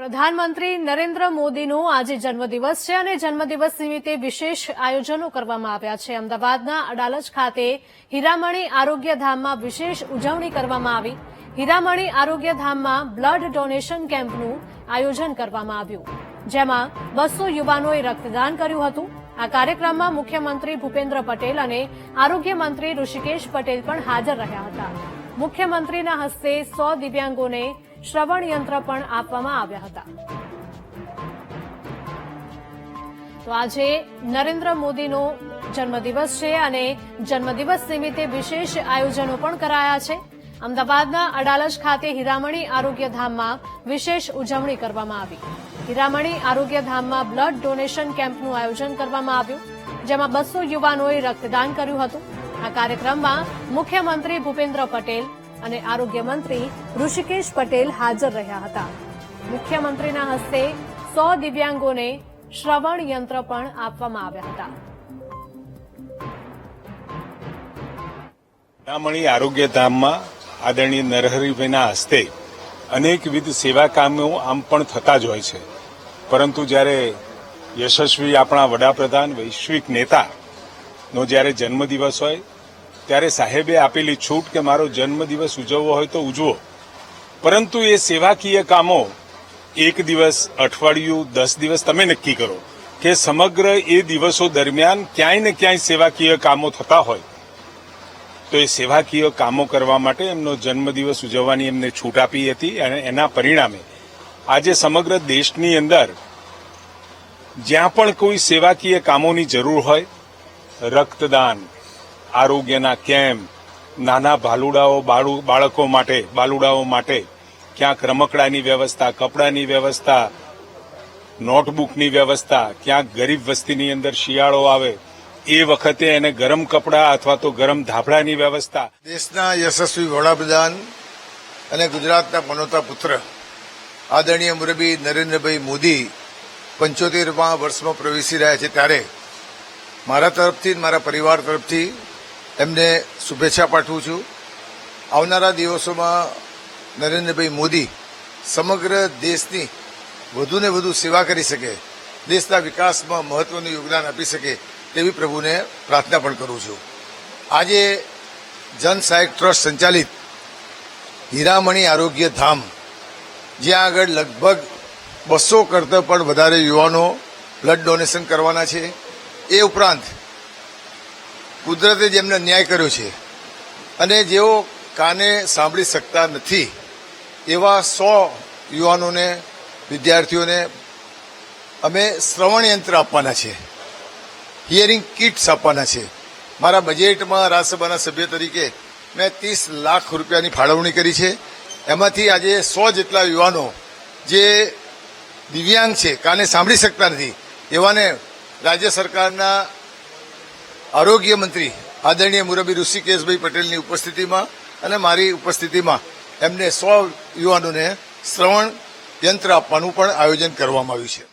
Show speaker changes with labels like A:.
A: પ્રધાનમંત્રી નરેન્દ્ર મોદીનો આજે જન્મદિવસ છે અને જન્મદિવસ નિમિત્તે વિશેષ આયોજનો કરવામાં આવ્યા છે. અમદાવાદના અડાલજ ખાતે હીરામણી આરોગ્યધામમાં વિશેષ ઉજવણી કરવામાં આવી. હીરામણી આરોગ્યધામમાં બ્લડ ડોનેશન કેમ્પનું આયોજન કરવામાં આવ્યું. જેમાં બસો યુવાનોએ રક્તદાન કર્યું હતું. આ કાર્યક્રમમાં મુખ્યમંત્રી ભૂપેન્દ્ર પટેલ અને આરોગ્ય મંત્રી ઋષિકેશ પટેલ પણ હાજર રહ્યા હતા. મુખ્યમંત્રીના હસ્તે સો દિવ્યાંગોને શ્રવણ યંત્ર પણ આપવામાં આવ્યા હતા. તો આજે નરેન્દ્ર મોદીનો જન્મદિવસ છે અને જન્મદિવસ નિમિત્તે વિશેષ આયોજનો પણ કરાયા છે. અમદાવાદના અડાલજ ખાતે હીરામણી આરોગ્યધામમાં વિશેષ ઉજવણી કરવામાં આવી. હીરામણી આરોગ્યધામમાં બ્લડ ડોનેશન કેમ્પનું આયોજન કરવામાં આવ્યું, જેમાં બસો યુવાનોએ રક્તદાન કર્યું હતું. આ કાર્યક્રમમાં મુખ્યમંત્રી ભૂપેન્દ્ર પટેલ અને આરોગ્ય મંત્રી ઋષિકેશ પટેલ હાજર રહ્યા હતા. મુખ્યમંત્રીના હસ્તે સો દિવ્યાંગોને શ્રવણ યંત્ર પણ આપવામાં આવ્યા હતા.
B: રામણી આરોગ્ય ધામમાં આદરણીય નરહરિભાઈના હસ્તે અનેકવિધ સેવા કામો આમ પણ થતા જ હોય છે. પરંતુ જ્યારે યશસ્વી આપણા વડાપ્રધાન વૈશ્વિક નેતાનો જ્યારે જન્મદિવસ હોય ત્યારે સાહેબે આપેલી છૂટ કે મારો જન્મદિવસ ઉજવવો હોય તો ઉજવો. પરંતુ એ સેવાકીય કામો, એક દિવસ અઠવાડિયું, દસ દિવસ તમે નક્કી કરો કે સમગ્ર એ દિવસો દરમિયાન ક્યાંય ને ક્યાંય સેવાકીય કામો થતા હોય. તો એ સેવાકીય કામો કરવા માટે એમનો જન્મદિવસ ઉજવવાની એમને છૂટ આપી હતી અને એના પરિણામે આજે સમગ્ર દેશની અંદર જ્યાં પણ કોઈ સેવાકીય કામોની જરૂર હોય, રક્તદાન આરોગ્યના કેમ્પ નાના ભાલુડાઓ બાળુ- બાળકો માટે, બાલુડાઓ માટે ક્યાંક રમકડાની વ્યવસ્થા, કપડાની વ્યવસ્થા, નોટબુકની વ્યવસ્થા, ક્યાંક ગરીબ વસ્તીની અંદર શિયાળો આવે, એ વખતે એને ગરમ કપડાં અથવા તો ગરમ ધાબળાની વ્યવસ્થા.
C: દેશના યશસ્વી વડાપ્રધાન અને ગુજરાતના પનોતા પુત્ર આદરણીય મુરબી નરેન્દ્રભાઈ મોદી પંચોતેરમાં વર્ષમાં પ્રવેશી રહ્યા છે ત્યારે મારા તરફથી મારા પરિવાર તરફથી એમને શુભેચ્છા પાઠવું છું. આવનારા દિવસોમાં નરેન્દ્રભાઈ મોદી સમગ્ર દેશની વધુને વધુ સેવા કરી શકે, દેશના વિકાસમાં મહત્વનું યોગદાન આપી શકે તેવી પ્રભુને પ્રાર્થના પણ કરું છું. આજે જન સહાયક ટ્રસ્ટ સંચાલિત હીરામણી આરોગ્ય ધામ, જ્યાં આગળ લગભગ બસો કરતાં પણ વધારે યુવાનો બ્લડ ડોનેશન કરવાના છે. એ ઉપરાંત કુદરતે જેમને ન્યાય કર્યો છે. અને જેઓ કાને સાંભળી શકતા નથી, એવા સો યુવાનોને, વિદ્યાર્થીઓને અમે શ્રવણ યંત્ર આપવાના છે. હિયરિંગ કિટ્સ આપવાના છે. મારા બજેટમાં રાજ્યસભાના સભ્ય તરીકે મેં ત્રીસ લાખ રૂપિયાની ફાળવણી કરી છે. એમાંથી આજે સો જેટલા યુવાનો જે દિવ્યાંગ છે, કાને સાંભળી શકતા નથી, એવાને રાજ્ય સરકારના આરોગ્ય મંત્રી આદરણીય મુરબી ઋષિકેશભાઈ પટેલની ઉપસ્થિતિમાં અને મારી ઉપસ્થિતિમાં એમને સો યુવાનોને શ્રવણ યંત્ર આપવાનું પણ આયોજન કરવામાં આવ્યું છે.